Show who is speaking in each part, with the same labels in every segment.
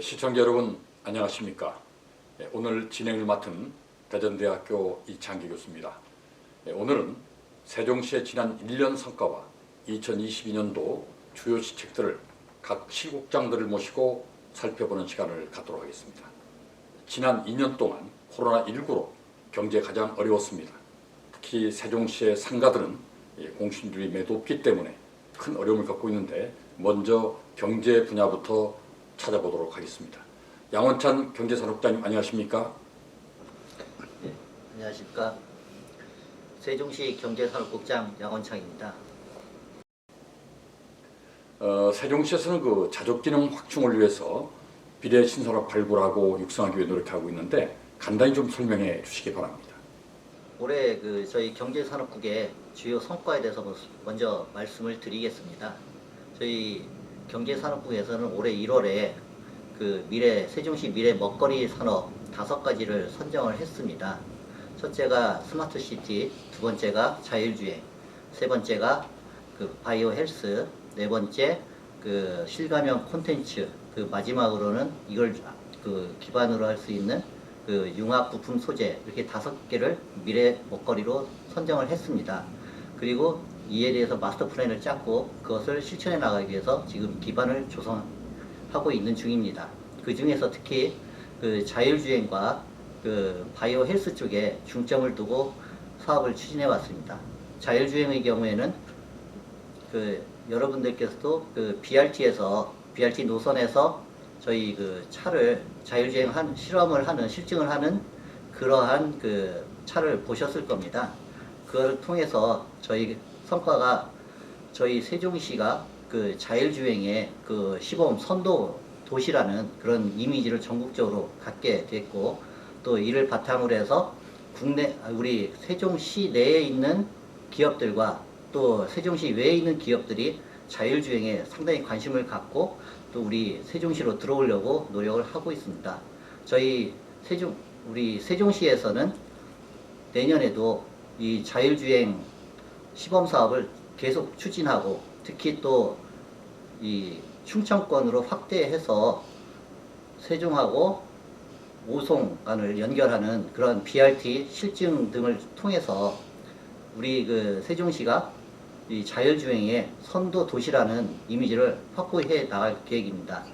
Speaker 1: 시청자 여러분 안녕하십니까? 예, 오늘 진행을 맡은 대전대학교 이창기 교수입니다. 예, 오늘은 세종시의 지난 1년 성과와 2022년도 주요 시책들을 각 시국장들을 모시고 살펴보는 시간을 갖도록 하겠습니다. 지난 2년 동안 코로나19로 경제 가장 어려웠습니다. 특히 세종시의 상가들은 이 공신률이 매우 높기 때문에 큰 어려움을 겪고 있는데 먼저 경제 분야부터 찾아보도록 하겠습니다. 양원찬 경제산업장님 안녕하십니까?
Speaker 2: 네, 안녕하십니까. 세종시 경제산업국장 양원창입니다.
Speaker 1: 어, 세종시에서는 그 자족기능 확충을 위해서 비례 신선업 발굴하고 육성하기 위해 노력하고 있는데 간단히 좀 설명해 주시기 바랍니다.
Speaker 2: 올해 그 저희 경제산업국의 주요 성과에 대해서 먼저 말씀을 드리겠습니다. 저희 경제산업국에서는 올해 1월에 그 미래 세종시 미래 먹거리 산업 다섯 가지를 선정을 했습니다. 첫째가 스마트 시티, 두 번째가 자율주행, 세 번째가 그 바이오 헬스, 네 번째 그 실감형 콘텐츠, 그 마지막으로는 이걸 그 기반으로 할 수 있는 그 융합 부품 소재 이렇게 다섯 개를 미래 먹거리로 선정을 했습니다. 그리고 이에 대해서 마스터 플랜을 짰고 그것을 실천해 나가기 위해서 지금 기반을 조성하고 있는 중입니다. 그 중에서 특히 그 자율주행과 그 바이오 헬스 쪽에 중점을 두고 사업을 추진해 왔습니다. 자율주행의 경우에는 그 여러분들께서도 그 BRT에서 BRT 노선에서 저희 그 차를 자율주행한 실험을 하는 실증을 하는 그러한 그 차를 보셨을 겁니다. 그걸 통해서 저희 성과가 저희 세종시가 그 자율주행의 그 시범 선도 도시라는 그런 이미지를 전국적으로 갖게 됐고 또 이를 바탕으로 해서 국내 아, 우리 세종시 내에 있는 기업들과 또 세종시 외에 있는 기업들이 자율주행에 상당히 관심을 갖고 또 우리 세종시로 들어오려고 노력을 하고 있습니다. 저희 세종 우리 세종시에서는 내년에도 이 자율주행 시범 사업을 계속 추진하고 특히 또 이 충청권으로 확대해서 세종하고 오송 간을 연결하는 그런 BRT 실증 등을 통해서 우리 그 세종시가 이 자율주행의 선도 도시라는 이미지를 확보해 나갈 계획입니다.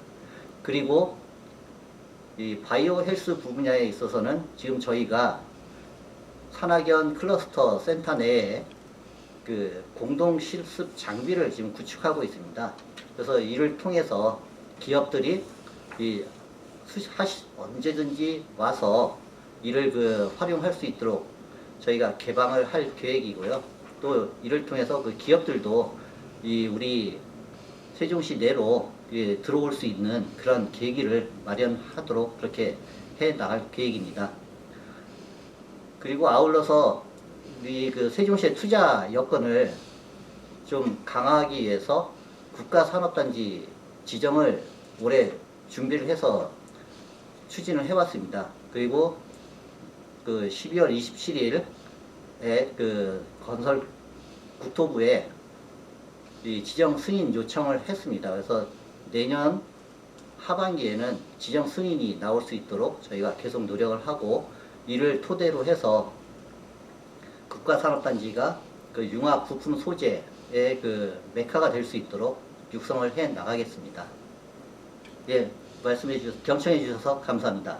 Speaker 2: 그리고 이 바이오 헬스 분야에 있어서는 지금 저희가 산학연 클러스터 센터 내에 그 공동 실습 장비를 지금 구축하고 있습니다. 그래서 이를 통해서 기업들이 이 수- 하시- 언제든지 와서 이를 그 활용할 수 있도록 저희가 개방을 할 계획이고요. 또 이를 통해서 그 기업들도 이 우리 세종시 내로 예, 들어올 수 있는 그런 계기를 마련하도록 그렇게 해 나갈 계획입니다. 그리고 아울러서 우리 그 세종시의 투자 여건을 좀 강화하기 위해서 국가산업단지 지정을 올해 준비를 해서 추진을 해왔습니다. 그리고 그 12월 27일에 그 건설 국토부에 이 지정 승인 요청을 했습니다. 그래서 내년 하반기에는 지정 승인이 나올 수 있도록 저희가 계속 노력을 하고 이를 토대로 해서 국가 산업단지가 그 융합 부품 소재의 그 메카가 될 수 있도록 육성을 해 나가겠습니다. 예, 말씀해 주셔서 경청해 주셔서 감사합니다.